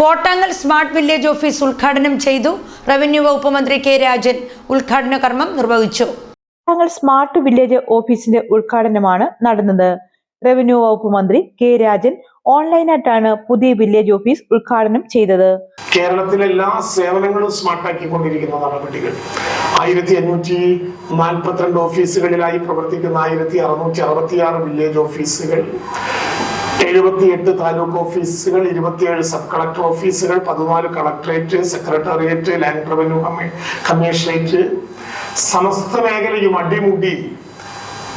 Kottangal smart village office ഉദ്ഘാടനം ചെയ്തു revenue വകുപ്പ് മന്ത്രി കെ രാജൻ. ഉദ്ഘാടന കർമ്മം നിർവഹിച്ചു. കോട്ടാങ്ങൽ സ്മാർട്ട് വില്ലേജ് ഓഫീസിന്റെ ഉദ്ഘാടനമാണ് നടന്നത്. റവന്യൂ വകുപ്പ് മന്ത്രി കെ രാജൻ ഓൺലൈനായിട്ടാണ് പുതിയ വില്ലേജ് ഓഫീസ് ഉദ്ഘാടനം ചെയ്തത്. കേരളത്തിലെ എല്ലാ സേവനങ്ങളും സ്മാർട്ടാക്കിക്കൊണ്ടിരിക്കുന്ന നടപടികൾ. ആയിരത്തി അഞ്ഞൂറ്റി നാൽപ്പത്തിരണ്ട് ഓഫീസുകളിലായി പ്രവർത്തിക്കുന്ന ആയിരത്തി അറുന്നൂറ്റി അറുപത്തിയാറ് വില്ലേജ് ഓഫീസുകൾ. എഴുപത്തിയെട്ട് താലൂക്ക് ഓഫീസുകൾ ഇരുപത്തിയേഴ് സബ് കളക്ടർ ഓഫീസുകൾ പതിനാല് collectorate secretariat land revenue commissionerate സമസ്ത മേഖലയും അടിമുടി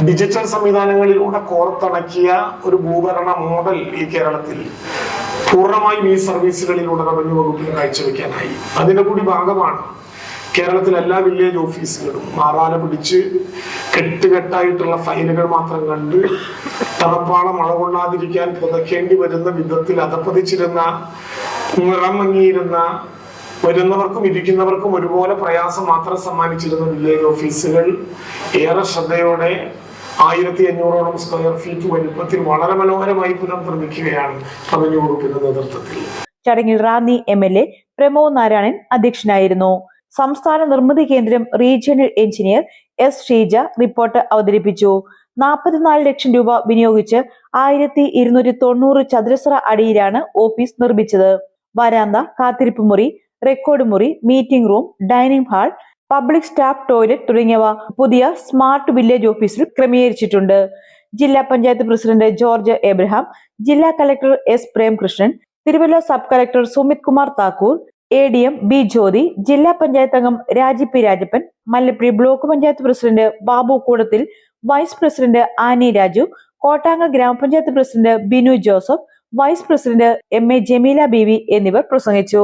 ഡിജിറ്റൽ സംവിധാനങ്ങളിലൂടെ കോർത്തിണക്കിയ ഒരു ഭൂഭരണ മോഡൽ ഈ കേരളത്തിൽ പൂർണമായും ഈ സർവീസുകളിലൂടെ റവന്യൂ വകുപ്പിന് കാഴ്ചവെക്കാനായി. അതിന്റെ കൂടി ഭാഗമാണ് കേരളത്തിലെ എല്ലാ വില്ലേജ് ഓഫീസുകളും. മാറാല പിടിച്ച് കെട്ടുകെട്ടായിട്ടുള്ള ഫയലുകൾ മാത്രം കണ്ട് തണുപ്പാള മഴ കൊള്ളാതിരിക്കാൻ പുതയ്ക്കേണ്ടി വരുന്ന വിധത്തിൽ അതപ്പതിച്ചിരുന്ന നിറം മങ്ങിയിരുന്ന വരുന്നവർക്കും ഇരിക്കുന്നവർക്കും ഒരുപോലെ പ്രയാസം മാത്രം സമ്മാനിച്ചിരുന്ന വില്ലേജ് ഓഫീസുകൾ ഏറെ ശ്രദ്ധയോടെ ആയിരത്തി അഞ്ഞൂറോളം സ്ക്വയർ ഫീറ്റ് വലുപ്പത്തിൽ വളരെ മനോഹരമായി പുനർനിർമ്മിക്കുകയാണ് റവന്യൂ വകുപ്പിന്റെ നേതൃത്വത്തിൽ. ചടങ്ങിൽ Ranni M L A Pramod Narayanan അധ്യക്ഷനായിരുന്നു. സംസ്ഥാന Nirmithi Kendram regional engineer S Sheeja report അവതരിപ്പിച്ചു. നാൽപ്പത്തിനാല് ലക്ഷം രൂപ വിനിയോഗിച്ച് ആയിരത്തി ഇരുന്നൂറ്റി തൊണ്ണൂറ് ചതുരശ്ര അടിയിലാണ് ഓഫീസ് നിർമ്മിച്ചത്. വരാന്ത കാത്തിരിപ്പ് മുറി റെക്കോർഡ് മുറി meeting room dining hall public staff toilet തുടങ്ങിയവ പുതിയ സ്മാർട്ട് വില്ലേജ് ഓഫീസിൽ ക്രമീകരിച്ചിട്ടുണ്ട്. ജില്ലാ പഞ്ചായത്ത് പ്രസിഡന്റ് ജോർജ് എബ്രഹാം ജില്ലാ collector S Premkrishnan Thiruvalla sub collector Sumit Kumar Thakur A D M B Jyothi ജില്ലാ പഞ്ചായത്ത് അംഗം Raji P Rajappan Mallappally block panchayat president Babu Koodathil vice president Annie Raju Kottangal ഗ്രാമപഞ്ചായത്ത് president Binu Joseph vice president M A Jameela Beevi എന്നിവർ പ്രസംഗിച്ചു.